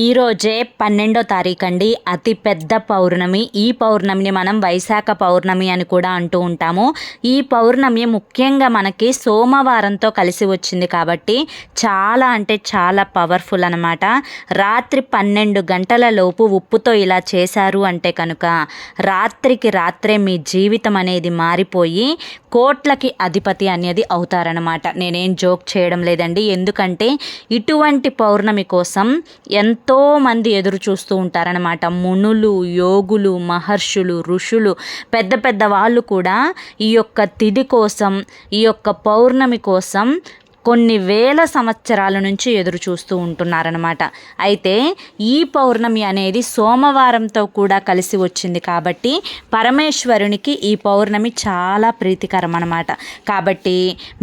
ఈరోజే పన్నెండో తారీఖు అండి అతి పెద్ద పౌర్ణమి. ఈ పౌర్ణమిని మనం వైశాఖ పౌర్ణమి అని కూడా అంటూ ఉంటాము. ఈ పౌర్ణమి ముఖ్యంగా మనకి సోమవారంతో కలిసి వచ్చింది కాబట్టి చాలా అంటే చాలా పవర్ఫుల్ అనమాట రాత్రి పన్నెండు గంటల లోపు ఉప్పుతో ఇలా చేశారు అంటే కనుక రాత్రికి రాత్రే మీ జీవితం అనేది మారిపోయి కోట్లకి అధిపతి అనేది అవుతారనమాట నేనేం జోక్ చేయడం లేదండి. ఎందుకంటే ఇటువంటి పౌర్ణమి కోసం ఎంత ఎంతోమంది ఎదురు చూస్తూ ఉంటారనమాట మునులు యోగులు మహర్షులు ఋషులు పెద్ద పెద్ద వాళ్ళు కూడా ఈ యొక్క తిథి కోసం ఈ యొక్క పౌర్ణమి కోసం కొన్ని వేల సంవత్సరాల నుంచి ఎదురు చూస్తూ ఉంటున్నారనమాట అయితే ఈ పౌర్ణమి అనేది సోమవారంతో కూడా కలిసి వచ్చింది కాబట్టి పరమేశ్వరునికి ఈ పౌర్ణమి చాలా ప్రీతికరం అనమాట కాబట్టి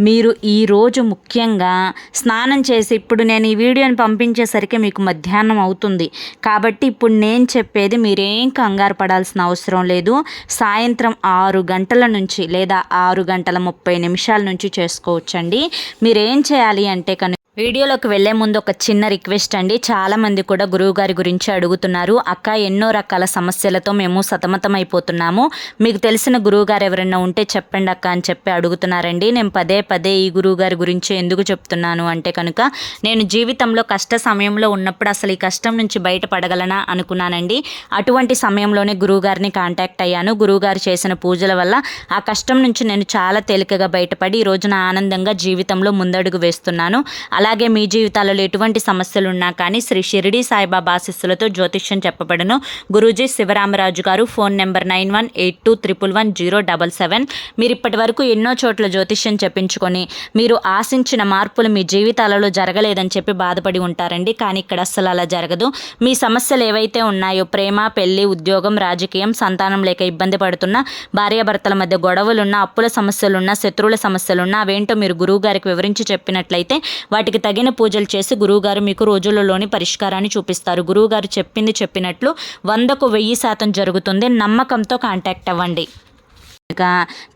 మీరు ఈరోజు ముఖ్యంగా స్నానం చేసి ఇప్పుడు నేను ఈ వీడియోని పంపించేసరికి మీకు మధ్యాహ్నం అవుతుంది. కాబట్టి ఇప్పుడు నేను చెప్పేది మీరేం కంగారు పడాల్సిన అవసరం లేదు. సాయంత్రం ఆరు గంటల నుంచి లేదా ఆరు గంటల ముప్పై నిమిషాల నుంచి చేసుకోవచ్చండి. మీరేం ఏం చేయాలి అంటే కనుక వీడియోలోకి వెళ్ళే ముందు ఒక చిన్న రిక్వెస్ట్ అండి. చాలామంది కూడా గురువు గారి గురించి అడుగుతున్నారు. అక్క ఎన్నో రకాల సమస్యలతో మేము సతమతమైపోతున్నాము. మీకు తెలిసిన గురువు గారు ఎవరైనా ఉంటే చెప్పండి అక్క అని చెప్పి అడుగుతున్నారండి. నేను పదే పదే ఈ గురువు గారి గురించి ఎందుకు చెప్తున్నాను అంటే కనుక నేను జీవితంలో కష్ట సమయంలో ఉన్నప్పుడు అసలు ఈ కష్టం నుంచి బయటపడగలనా అనుకున్నానండి. అటువంటి సమయంలోనే గురువుగారిని కాంటాక్ట్ అయ్యాను. గురువు గారు చేసిన పూజల వల్ల ఆ కష్టం నుంచి నేను చాలా తేలికగా బయటపడి ఈ రోజున ఆనందంగా జీవితంలో ముందడుగు వేస్తున్నాను. అలా అలాగే మీ జీవితాలలో ఎటువంటి సమస్యలు ఉన్నా కానీ శ్రీ షిరిడి సాయిబాబా ఆశీస్సులతో జ్యోతిష్యం చెప్పబడను. గురూజీ శివరామరాజు గారు phone number nine one eight two triple one zero double seven. మీరు ఇప్పటి వరకు ఎన్నో చోట్ల జ్యోతిష్యం చెప్పించుకొని మీరు ఆశించిన మార్పులు మీ జీవితాలలో జరగలేదని చెప్పి బాధపడి ఉంటారండి. కానీ ఇక్కడ అస్సలు అలా జరగదు. మీ సమస్యలు ఏవైతే ఉన్నాయో ప్రేమ పెళ్ళి ఉద్యోగం రాజకీయం సంతానం లేక ఇబ్బంది పడుతున్న భార్యాభర్తల మధ్య గొడవలున్న అప్పుల సమస్యలున్న శత్రువుల సమస్యలున్న అవేంటో మీరు గురువు గారికి వివరించి చెప్పినట్లయితే వాటికి తగిన పూజలు చేసి గురువుగారు మీకు రోజులలోని పరిష్కారాన్ని చూపిస్తారు. గురువుగారు చెప్పింది చెప్పినట్లు వందకు వెయ్యి శాతం జరుగుతుంది. నమ్మకంతో కాంటాక్ట్ అవ్వండి.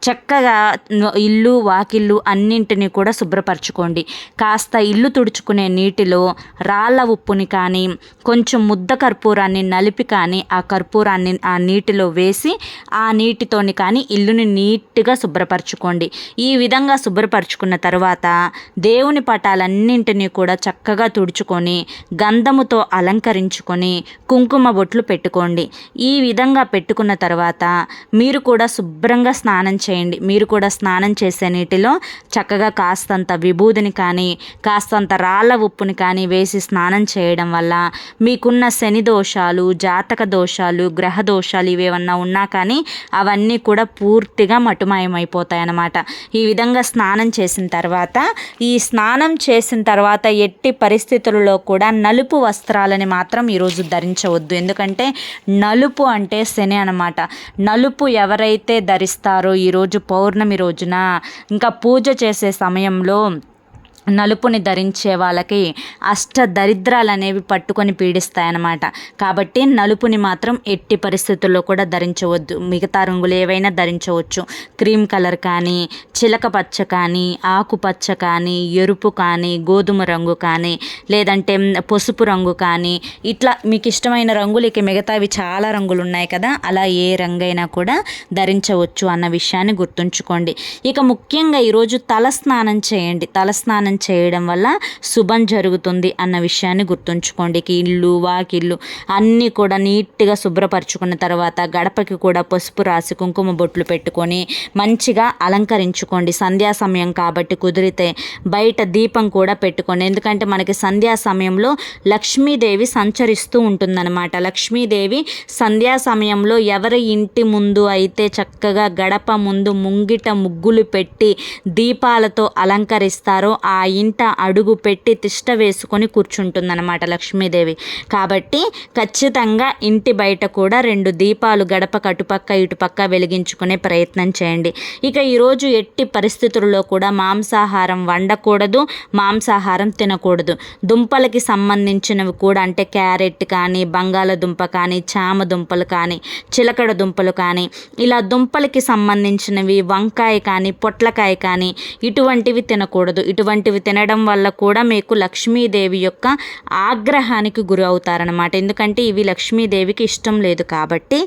చక్కగా ఇల్లు వాకిళ్ళు అన్నింటినీ కూడా శుభ్రపరచుకోండి. కాస్త ఇల్లు తుడుచుకునే నీటిలో రాళ్ళ ఉప్పుని కానీ కొంచెం ముద్ద కర్పూరాన్ని నలిపి కానీ ఆ కర్పూరాన్ని ఆ నీటిలో వేసి ఆ నీటితోని కానీ ఇల్లుని నీట్గా శుభ్రపరచుకోండి. ఈ విధంగా శుభ్రపరచుకున్న తర్వాత దేవుని పటాలన్నింటినీ కూడా చక్కగా తుడుచుకొని గంధముతో అలంకరించుకొని కుంకుమ బొట్లు పెట్టుకోండి. ఈ విధంగా పెట్టుకున్న తర్వాత మీరు కూడా శుభ్రంగా శుభ్రంగా స్నానం చేయండి. మీరు కూడా స్నానం చేసే నీటిలో చక్కగా కాస్తంత విభూదిని కానీ కాస్తంత రాళ్ళ ఉప్పుని కానీ వేసి స్నానం చేయడం వల్ల మీకున్న శని దోషాలు జాతక దోషాలు గ్రహ దోషాలు ఇవేమన్నా ఉన్నా కానీ అవన్నీ కూడా పూర్తిగా మటుమాయమైపోతాయన్నమాట. ఈ విధంగా స్నానం చేసిన తర్వాత ఈ స్నానం చేసిన తర్వాత ఎట్టి పరిస్థితులలో కూడా నలుపు వస్త్రాలని మాత్రం ఈరోజు ధరించవద్దు. ఎందుకంటే నలుపు అంటే శని అనమాట నలుపు ఎవరైతే ధరి చేస్తారో ఈరోజు పౌర్ణమి రోజున. ఇంకా పూజ చేసే సమయంలో నలుపుని ధరించే వాళ్ళకి అష్ట దరిద్రాలు అనేవి పట్టుకొని పీడిస్తాయన్నమాట. కాబట్టి నలుపుని మాత్రం ఎట్టి పరిస్థితుల్లో కూడా ధరించవద్దు. మిగతా రంగులు ఏవైనా ధరించవచ్చు. క్రీమ్ కలర్ కానీ చిలక పచ్చ కానీ ఆకుపచ్చ కానీ ఎరుపు కానీ గోధుమ రంగు కానీ లేదంటే పసుపు రంగు కానీ ఇట్లా మీకు ఇష్టమైన రంగులు ఇక మిగతావి చాలా రంగులు ఉన్నాయి కదా అలా ఏ రంగైనా కూడా ధరించవచ్చు అన్న విషయాన్ని గుర్తుంచుకోండి. ఇక ముఖ్యంగా ఈరోజు తల స్నానం చేయండి. తల స్నానం స్నానం చేయడం వల్ల శుభం జరుగుతుంది అన్న విషయాన్ని గుర్తుంచుకోండి. ఇల్లు వాకిల్లు అన్నీ కూడా నీట్గా శుభ్రపరచుకున్న తర్వాత గడపకి కూడా పసుపు రాసి కుంకుమ బొట్లు పెట్టుకొని మంచిగా అలంకరించుకోండి. సంధ్యా సమయం కాబట్టి కుదిరితే బయట దీపం కూడా పెట్టుకోండి. ఎందుకంటే మనకి సంధ్యా సమయంలో లక్ష్మీదేవి సంచరిస్తూ ఉంటుందన్నమాట. లక్ష్మీదేవి సంధ్యా సమయంలో ఎవరి ఇంటి ముందు అయితే చక్కగా గడప ముందు ముంగిట ముగ్గులు పెట్టి దీపాలతో అలంకరిస్తారో ఆ ఇంట అడుగు పెట్టి తిష్ట వేసుకొని కూర్చుంటుందన్నమాట లక్ష్మీదేవి. కాబట్టి ఖచ్చితంగా ఇంటి బయట కూడా రెండు దీపాలు గడప కటుపక్క ఇటుపక్క వెలిగించుకునే ప్రయత్నం చేయండి. ఇక ఈరోజు ఎట్టి పరిస్థితుల్లో కూడా మాంసాహారం వండకూడదు మాంసాహారం తినకూడదు. దుంపలకి సంబంధించినవి కూడా అంటే క్యారెట్ కానీ బంగాళదుంప కానీ చామ దుంపలు కానీ చిలకడ దుంపలు కానీ ఇలా దుంపలకి సంబంధించినవి వంకాయ కానీ పొట్లకాయ కానీ ఇటువంటివి తినకూడదు. ఇటువంటి ఇటువంటివి తినడం వల్ల కూడా మీకు లక్ష్మీదేవి యొక్క ఆగ్రహానికి గురి అవుతారనమాట ఎందుకంటే ఇవి లక్ష్మీదేవికి ఇష్టం లేదు కాబట్టి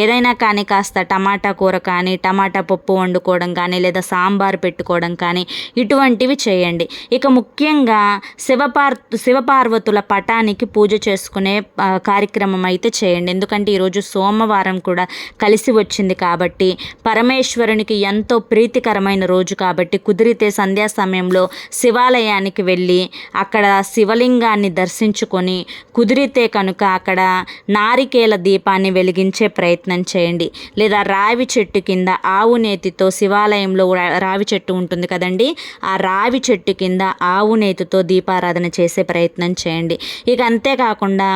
ఏదైనా కానీ కాస్త టమాటా కూర కానీ టమాటా పప్పు వండుకోవడం కానీ లేదా సాంబార్ పెట్టుకోవడం కానీ ఇటువంటివి చేయండి. ఇక ముఖ్యంగా శివపార్ శివపార్వతుల పటానికి పూజ చేసుకునే కార్యక్రమం అయితే చేయండి. ఎందుకంటే ఈరోజు సోమవారం కూడా కలిసి వచ్చింది కాబట్టి పరమేశ్వరునికి ఎంతో ప్రీతికరమైన రోజు కాబట్టి కుదిరితే సంధ్యా సమయంలో శివ శివాలయానికి వెళ్ళి అక్కడ శివలింగాన్ని దర్శించుకొని కుదిరితే కనుక అక్కడ నారికేల దీపాన్ని వెలిగించే ప్రయత్నం చేయండి. లేదా రావి చెట్టు కింద ఆవు నేతితో శివాలయంలో రావి చెట్టు ఉంటుంది కదండి? ఆ రావి చెట్టు కింద ఆవు నేతితో దీపారాధన చేసే ప్రయత్నం చేయండి. ఇక అంతేకాకుండా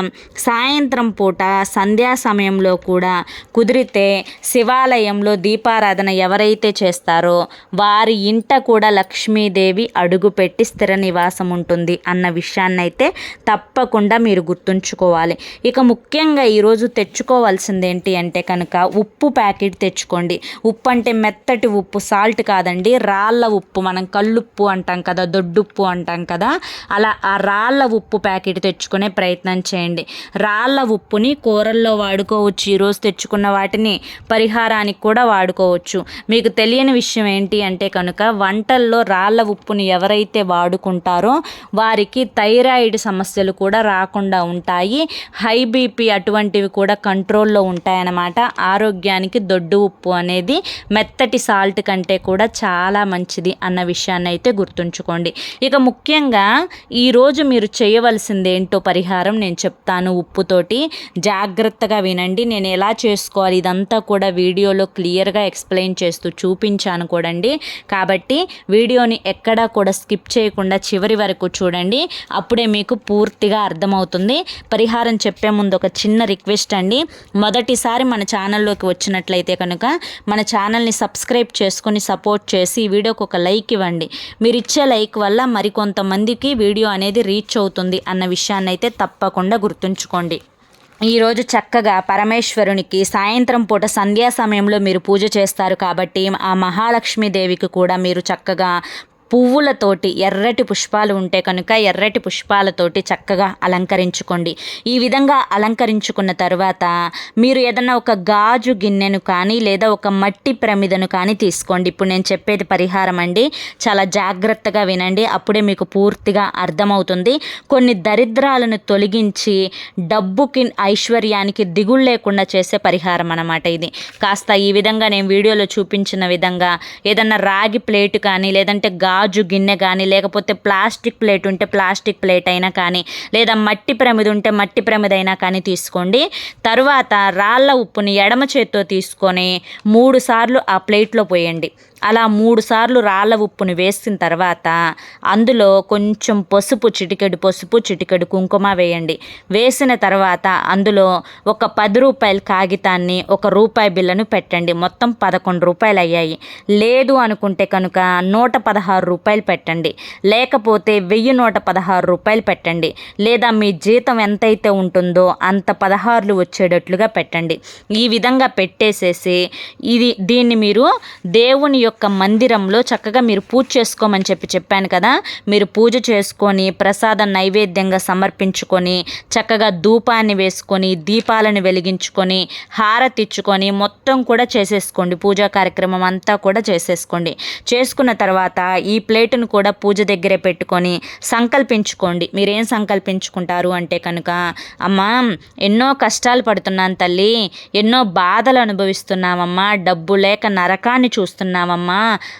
సాయంత్రం పూట సంధ్యా సమయంలో కూడా కుదిరితే శివాలయంలో దీపారాధన ఎవరైతే చేస్తారో వారి ఇంట కూడా లక్ష్మీదేవి అడుగుపెట్టి స్థిర నివాసం ఉంటుంది అన్న విషయాన్నైతే తప్పకుండా మీరు గుర్తుంచుకోవాలి. ఇక ముఖ్యంగా ఈరోజు తెచ్చుకోవాల్సింది ఏంటి అంటే కనుక ఉప్పు ప్యాకెట్ తెచ్చుకోండి. ఉప్పు అంటే మెత్తటి ఉప్పు సాల్ట్ కాదండి రాళ్ళ ఉప్పు. మనం కళ్ళుప్పు అంటాం కదా దొడ్డుప్పు అంటాం కదా అలా ఆ రాళ్ళ ఉప్పు ప్యాకెట్ తెచ్చుకునే ప్రయత్నం చేయండి. రాళ్ళ ఉప్పుని కూరల్లో వాడుకోవచ్చు. ఈరోజు తెచ్చుకున్న వాటిని పరిహారానికి కూడా వాడుకోవచ్చు. మీకు తెలియని విషయం ఏంటి అంటే కనుక వంటల్లో రాళ్ళ ఉప్పుని ఎవరైతే వాడుకుంటారో వారికి థైరాయిడ్ సమస్యలు కూడా రాకుండా ఉంటాయి. హై బీపీ అటువంటివి కూడా కంట్రోల్లో ఉంటాయన్నమాట. ఆరోగ్యానికి దొడ్డు ఉప్పు అనేది మెత్తటి సాల్ట్ కంటే కూడా చాలా మంచిది అన్న విషయాన్ని అయితే గుర్తుంచుకోండి. ఇక ముఖ్యంగా ఈరోజు మీరు చేయవలసింది ఏంటో పరిహారం నేను చెప్తాను ఉప్పుతోటి. జాగ్రత్తగా వినండి. నేను ఎలా చేసుకోవాలి ఇదంతా కూడా వీడియోలో క్లియర్గా ఎక్స్ప్లెయిన్ చేస్తూ చూపించాను కూడండి. కాబట్టి వీడియోని ఎక్కడా కూడా స్కిప్ చేయకుండా చివరి వరకు చూడండి. అప్పుడే మీకు పూర్తిగా అర్థమవుతుంది. పరిహారం చెప్పే ముందు ఒక చిన్న రిక్వెస్ట్ అండి. మొదటిసారి మన ఛానల్లోకి వచ్చినట్లయితే కనుక మన ఛానల్ని సబ్స్క్రైబ్ చేసుకొని సపోర్ట్ చేసి ఈ వీడియోకి ఒక లైక్ ఇవ్వండి. మీరు ఇచ్చే లైక్ వల్ల మరికొంతమందికి వీడియో అనేది రీచ్ అవుతుంది అన్న విషయాన్ని అయితే తప్పకుండా గుర్తుంచుకోండి. ఈరోజు చక్కగా పరమేశ్వరునికి సాయంత్రం పూట సంధ్యా సమయంలో మీరు పూజ చేస్తారు కాబట్టి ఆ మహాలక్ష్మీదేవికి కూడా మీరు చక్కగా పువ్వులతోటి ఎర్రటి పుష్పాలు ఉంటే కనుక ఎర్రటి పుష్పాలతోటి చక్కగా అలంకరించుకోండి. ఈ విధంగా అలంకరించుకున్న తర్వాత మీరు ఏదన్నా ఒక గాజు గిన్నెను కానీ లేదా ఒక మట్టి ప్రమిదను కానీ తీసుకోండి. ఇప్పుడు నేను చెప్పేది పరిహారం అండి. చాలా జాగ్రత్తగా వినండి. అప్పుడే మీకు పూర్తిగా అర్థమవుతుంది. కొన్ని దరిద్రాలను తొలగించి డబ్బుకి ఐశ్వర్యానికి దిగులు లేకుండా చేసే పరిహారం అన్నమాట ఇది. కాస్త ఈ విధంగా నేను వీడియోలో చూపించిన విధంగా ఏదన్నా రాగి ప్లేట్ కానీ లేదంటే గా గాజు గిన్నె కానీ లేకపోతే ప్లాస్టిక్ ప్లేట్ ఉంటే ప్లాస్టిక్ ప్లేట్ అయినా కానీ లేదా మట్టి ప్రమిద ఉంటే మట్టి ప్రమిదైనా కానీ తీసుకోండి. తరువాత రాళ్ళ ఉప్పుని ఎడమ చేత్తో తీసుకొని మూడు సార్లు ఆ ప్లేట్లో పోయండి. అలా మూడు సార్లు రాళ్ళ ఉప్పుని వేసిన తర్వాత అందులో కొంచెం పసుపు చిటికెడు పసుపు చిటికెడు కుంకుమ వేయండి. వేసిన తర్వాత అందులో ఒక పది రూపాయల కాగితాన్ని ఒక రూపాయి బిల్లను పెట్టండి. మొత్తం పదకొండు రూపాయలు అయ్యాయి. లేదు అనుకుంటే కనుక నూట పదహారు రూపాయలు పెట్టండి. లేకపోతే వెయ్యి నూట పదహారు రూపాయలు పెట్టండి. లేదా మీ జీతం ఎంతైతే ఉంటుందో అంత పదహారులు వచ్చేటట్లుగా పెట్టండి. ఈ విధంగా పెట్టేసేసి ఇది దీన్ని మీరు దేవుని యొక్క మందిరంలో చక్కగా మీరు పూజ చేసుకోమని చెప్పి చెప్పాను కదా. మీరు పూజ చేసుకొని ప్రసాదం నైవేద్యంగా సమర్పించుకొని చక్కగా ధూపాన్ని వేసుకొని దీపాలను వెలిగించుకొని హారతిచ్చుకొని మొత్తం కూడా చేసేసుకోండి. పూజా కార్యక్రమం అంతా కూడా చేసేసుకోండి. చేసుకున్న తర్వాత ఈ ప్లేటును కూడా పూజ దగ్గరే పెట్టుకొని సంకల్పించుకోండి. మీరేం సంకల్పించుకుంటారు అంటే కనుక అమ్మా ఎన్నో కష్టాలు పడుతున్నాను తల్లి ఎన్నో బాధలు అనుభవిస్తున్నామమ్మా డబ్బు లేక నరకాన్ని చూస్తున్నామమ్మా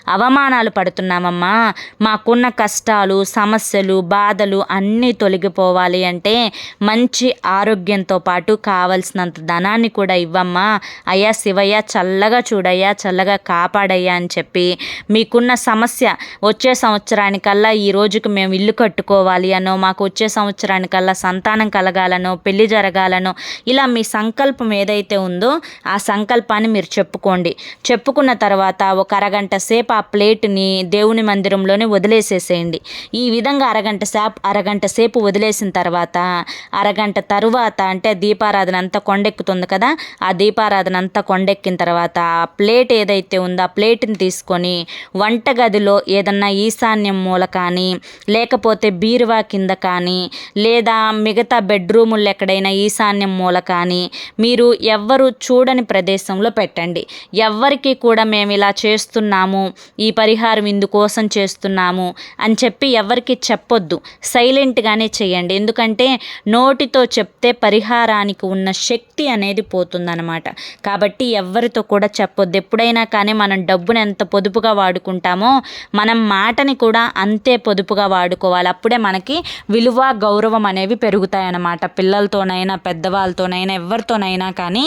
అవమానాలు పడుతున్నామమ్మా. మాకున్న కష్టాలు సమస్యలు బాధలు అన్నీ తొలగిపోవాలి అంటే మంచి ఆరోగ్యంతో పాటు కావలసినంత ధనాన్ని కూడా ఇవ్వమ్మా. అయ్యా శివయ్య చల్లగా చూడయ్యా చల్లగా కాపాడయ్యా అని చెప్పి మీకున్న సమస్య వచ్చే సంవత్సరానికల్లా ఈ రోజుకి మేము ఇల్లు కట్టుకోవాలి అనో మాకు వచ్చే సంవత్సరానికల్లా సంతానం కలగాలనో పెళ్ళి జరగాలనో ఇలా మీ సంకల్పం ఏదైతే ఉందో ఆ సంకల్పాన్ని మీరు చెప్పుకోండి. చెప్పుకున్న తర్వాత ఒక అర అరగంట సేపు ఆ ప్లేట్ని దేవుని మందిరంలోనే వదిలేసేసేయండి. ఈ విధంగా అరగంట సేపు అరగంట సేపు వదిలేసిన తర్వాత అరగంట తరువాత అంటే దీపారాధన అంతా కొండెక్కుతుంది కదా ఆ దీపారాధన అంతా కొండెక్కిన తర్వాత ఆ ప్లేట్ ఏదైతే ఉందో ఆ ప్లేట్ని తీసుకొని వంటగదిలో ఏదన్నా ఈశాన్యం మూల కానీ లేకపోతే బీరువా కింద కానీ లేదా మిగతా బెడ్రూముల్లో ఎక్కడైనా ఈశాన్యం మూల కానీ మీరు ఎవ్వరు చూడని ప్రదేశంలో పెట్టండి. ఎవ్వరికీ కూడా మేము ఇలా చేస్తూ చేస్తున్నాము. ఈ పరిహారం ఇందుకోసం చేస్తున్నాము అని చెప్పి ఎవరికి చెప్పొద్దు. సైలెంట్గానే చేయండి. ఎందుకంటే నోటితో చెప్తే పరిహారానికి ఉన్న శక్తి అనేది పోతుందన్నమాట. కాబట్టి ఎవరితో కూడా చెప్పొద్దు. ఎప్పుడైనా కానీ మనం డబ్బును ఎంత పొదుపుగా వాడుకుంటామో మనం మాటని కూడా అంతే పొదుపుగా వాడుకోవాలి. అప్పుడే మనకి విలువ గౌరవం అనేవి పెరుగుతాయన్నమాట. పిల్లలతోనైనా పెద్దవాళ్ళతోనైనా ఎవరితోనైనా కానీ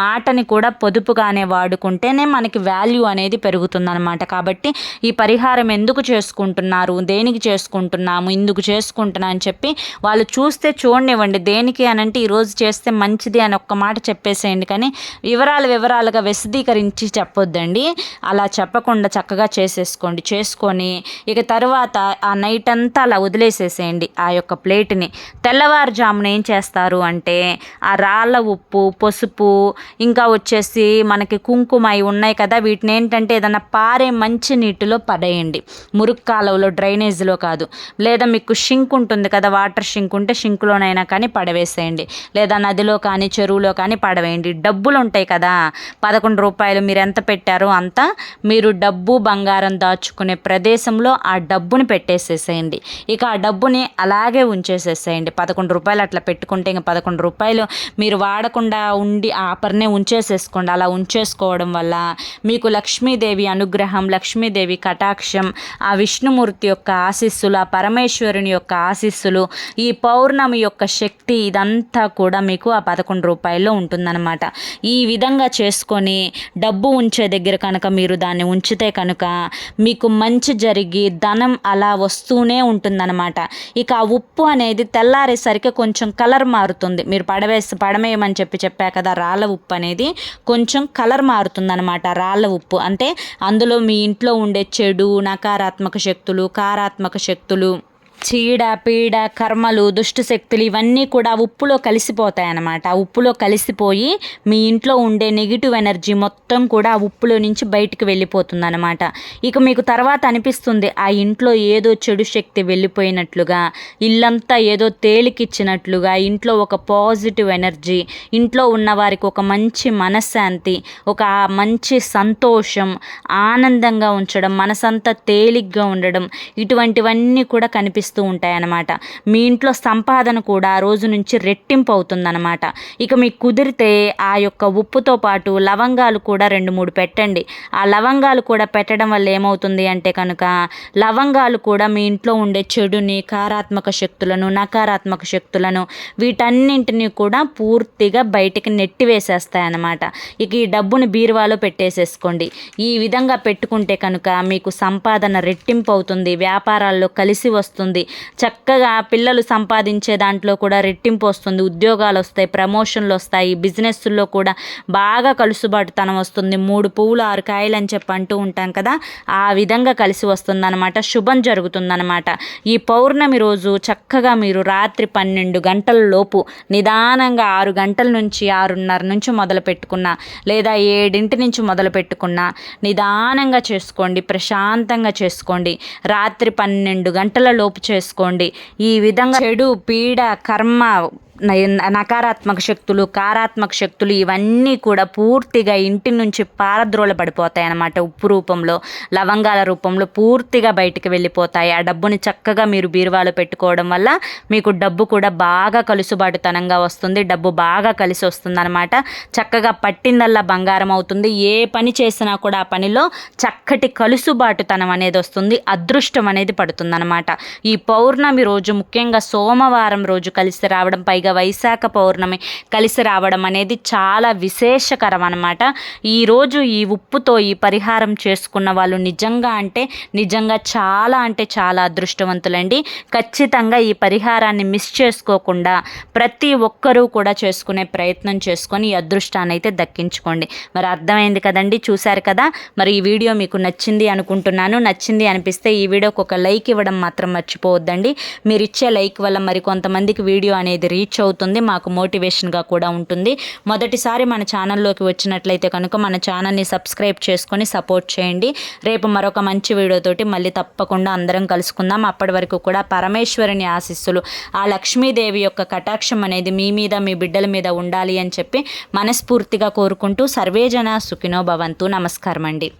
మాటని కూడా పొదుపుగానే వాడుకుంటేనే మనకి వాల్యూ అనేది పెరుగుతుంది. అవుతుందన్నమాట కాబట్టి ఈ పరిహారం ఎందుకు చేసుకుంటున్నారు? దేనికి చేసుకుంటున్నాము? ఇందుకు చేసుకుంటున్నా అని చెప్పి వాళ్ళు చూస్తే చూడనివ్వండి. దేనికి అని అంటే ఈరోజు చేస్తే మంచిది అని ఒక్క మాట చెప్పేసేయండి. కానీ వివరాలు వివరాలుగా విశదీకరించి చెప్పొద్దండి. అలా చెప్పకుండా చక్కగా చేసేసుకోండి. చేసుకొని ఇక తర్వాత ఆ నైట్ అంతా అలా వదిలేసేసేయండి ఆ యొక్క ప్లేట్ని. తెల్లవారుజామున ఏం చేస్తారు అంటే ఆ రాళ్ళ ఉప్పు పసుపు ఇంకా వచ్చేసి మనకి కుంకుమ అవి ఉన్నాయి కదా. వీటిని ఏంటంటే ఏదైనా పారే మంచి నీటిలో పడేయండి. మురుగు కాలువలో డ్రైనేజీలో కాదు. లేదా మీకు షింక్ ఉంటుంది కదా వాటర్ షింక్ ఉంటే షింక్లోనైనా కానీ పడవేసేయండి. లేదా నదిలో కానీ చెరువులో కానీ పడవేయండి. డబ్బులు ఉంటాయి కదా పదకొండు రూపాయలు మీరు ఎంత పెట్టారో అంత మీరు డబ్బు బంగారం దాచుకునే ప్రదేశంలో ఆ డబ్బుని పెట్టేసేసేయండి. ఇక ఆ డబ్బుని అలాగే ఉంచేసేసేయండి. పదకొండు రూపాయలు అట్లా పెట్టుకుంటే ఇంకా పదకొండు రూపాయలు మీరు వాడకుండా ఉండి ఆపర్నే ఉంచేసేసుకోండి. అలా ఉంచేసుకోవడం వల్ల మీకు లక్ష్మీదేవి అనుగ్రహం లక్ష్మీదేవి కటాక్షం ఆ విష్ణుమూర్తి యొక్క ఆశీస్సులు ఆ పరమేశ్వరుని యొక్క ఆశీస్సులు ఈ పౌర్ణమి యొక్క శక్తి ఇదంతా కూడా మీకు ఆ పదకొండు రూపాయల్లో ఉంటుందన్నమాట. ఈ విధంగా చేసుకొని డబ్బు ఉంచే దగ్గర కనుక మీరు దాన్ని ఉంచితే కనుక మీకు మంచి జరిగి ధనం అలా వస్తూనే ఉంటుందన్నమాట. ఇక ఆ ఉప్పు అనేది తెల్లారేసరికి కొంచెం కలర్ మారుతుంది. మీరు పడవేసి పడమేయమని చెప్పి చెప్పా కదా రాళ్ళ ఉప్పు అనేది కొంచెం కలర్ మారుతుందన్నమాట రాళ్ళ ఉప్పు. అంటే అందులో మీ ఇంట్లో ఉండే చెడు నకారాత్మక శక్తులు కారాత్మక శక్తులు. చీడ పీడ కర్మలు దుష్టశక్తులు ఇవన్నీ కూడా ఉప్పులో కలిసిపోతాయి అన్నమాట ఆ ఉప్పులో కలిసిపోయి మీ ఇంట్లో ఉండే నెగిటివ్ ఎనర్జీ మొత్తం కూడా ఆ ఉప్పులో నుంచి బయటికి వెళ్ళిపోతుంది అనమాట ఇక మీకు తర్వాత అనిపిస్తుంది ఆ ఇంట్లో ఏదో చెడు శక్తి వెళ్ళిపోయినట్లుగా ఇల్లంతా ఏదో తేలికిచ్చినట్లుగా ఇంట్లో ఒక పాజిటివ్ ఎనర్జీ ఇంట్లో ఉన్న వారికి ఒక మంచి మనశ్శాంతి ఒక మంచి సంతోషం ఆనందంగా ఉంచడం మనసంతా తేలిగ్గా ఉండడం ఇటువంటివన్నీ కూడా కనిపిస్తుంది ఉంటాయి ఉంటాయన్నమాట. మీ ఇంట్లో సంపాదన కూడా రోజు నుంచి రెట్టింపు అవుతుందన్నమాట. ఇక మీకు కుదిరితే ఆ యొక్క ఉప్పుతో పాటు లవంగాలు కూడా రెండు మూడు పెట్టండి. ఆ లవంగాలు కూడా పెట్టడం వల్ల ఏమవుతుంది అంటే కనుక లవంగాలు కూడా మీ ఇంట్లో ఉండే చెడుని కారాత్మక శక్తులను నకారాత్మక శక్తులను వీటన్నింటినీ కూడా పూర్తిగా బయటికి నెట్టివేసేస్తాయన్నమాట ఇక ఈ డబ్బుని బీరువాలో పెట్టేసేసుకోండి. ఈ విధంగా పెట్టుకుంటే కనుక మీకు సంపాదన రెట్టింపు అవుతుంది వ్యాపారాల్లో కలిసి వస్తుంది చక్కగా పిల్లలు సంపాదించే దాంట్లో కూడా రెట్టింపు వస్తుంది ఉద్యోగాలు వస్తాయి ప్రమోషన్లు వస్తాయి బిజినెస్లో కూడా బాగా కలుసుబాటుతనం వస్తుంది. మూడు పువ్వులు ఆరు కాయలు అని చెప్పి అంటూ ఉంటాం కదా ఆ విధంగా కలిసి వస్తుందన్నమాట. శుభం జరుగుతుందన్నమాట. ఈ పౌర్ణమి రోజు చక్కగా మీరు రాత్రి పన్నెండు గంటల లోపు నిదానంగా ఆరు గంటల నుంచి ఆరున్నర నుంచి మొదలు పెట్టుకున్న లేదా ఏడింటి నుంచి మొదలు పెట్టుకున్న నిదానంగా చేసుకోండి ప్రశాంతంగా చేసుకోండి. రాత్రి పన్నెండు గంటల లోపు చేసుకోండి. ఈ విధంగా చెడు పీడ కర్మ నకారాత్మక శక్తులు కారాత్మక శక్తులు ఇవన్నీ కూడా పూర్తిగా ఇంటి నుంచి పారద్రోలబడిపోతాయి అన్నమాట ఉప్పు రూపంలో లవంగాల రూపంలో పూర్తిగా బయటికి వెళ్ళిపోతాయి. ఆ డబ్బుని చక్కగా మీరు బీరువాలో పెట్టుకోవడం వల్ల మీకు డబ్బు కూడా బాగా కలుసుబాటుతనంగా వస్తుంది డబ్బు బాగా కలిసి వస్తుంది అనమాట చక్కగా పట్టిందల్లా బంగారం అవుతుంది. ఏ పని చేసినా కూడా ఆ పనిలో చక్కటి కలుసుబాటుతనం అనేది వస్తుంది అదృష్టం అనేది పడుతుంది అనమాట ఈ పౌర్ణమి రోజు ముఖ్యంగా సోమవారం రోజు కలిసి రావడం పైగా పైగా వైశాఖ పౌర్ణమి కలిసి రావడం అనేది చాలా విశేషకరం అనమాట ఈరోజు ఈ ఉప్పుతో ఈ పరిహారం చేసుకున్న వాళ్ళు నిజంగా అంటే నిజంగా చాలా అంటే చాలా అదృష్టవంతులండి. ఖచ్చితంగా ఈ పరిహారాన్ని మిస్ చేసుకోకుండా ప్రతి ఒక్కరూ కూడా చేసుకునే ప్రయత్నం చేసుకొని ఈ అదృష్టాన్ని అయితే దక్కించుకోండి. మరి అర్థమైంది కదండి? చూశారు కదా? మరి ఈ వీడియో మీకు నచ్చింది అనుకుంటున్నాను. నచ్చింది అనిపిస్తే ఈ వీడియోకి ఒక లైక్ ఇవ్వడం మాత్రం మర్చిపోవద్దండి. మీరు ఇచ్చే లైక్ వల్ల మరి కొంతమందికి వీడియో అనేది రీచ్ రీచ్ అవుతుంది మాకు మోటివేషన్గా కూడా ఉంటుంది. మొదటిసారి మన ఛానల్లోకి వచ్చినట్లయితే కనుక మన ఛానల్ని సబ్స్క్రైబ్ చేసుకొని సపోర్ట్ చేయండి. రేపు మరొక మంచి వీడియోతోటి మళ్ళీ తప్పకుండా అందరం కలుసుకుందాం. అప్పటి వరకు కూడా పరమేశ్వరుని ఆశీస్సులు ఆ లక్ష్మీదేవి యొక్క కటాక్షం అనేది మీ మీద మీ బిడ్డల మీద ఉండాలి అని చెప్పి మనస్ఫూర్తిగా కోరుకుంటూ సర్వేజన సుఖినో భవంతు. నమస్కారం అండి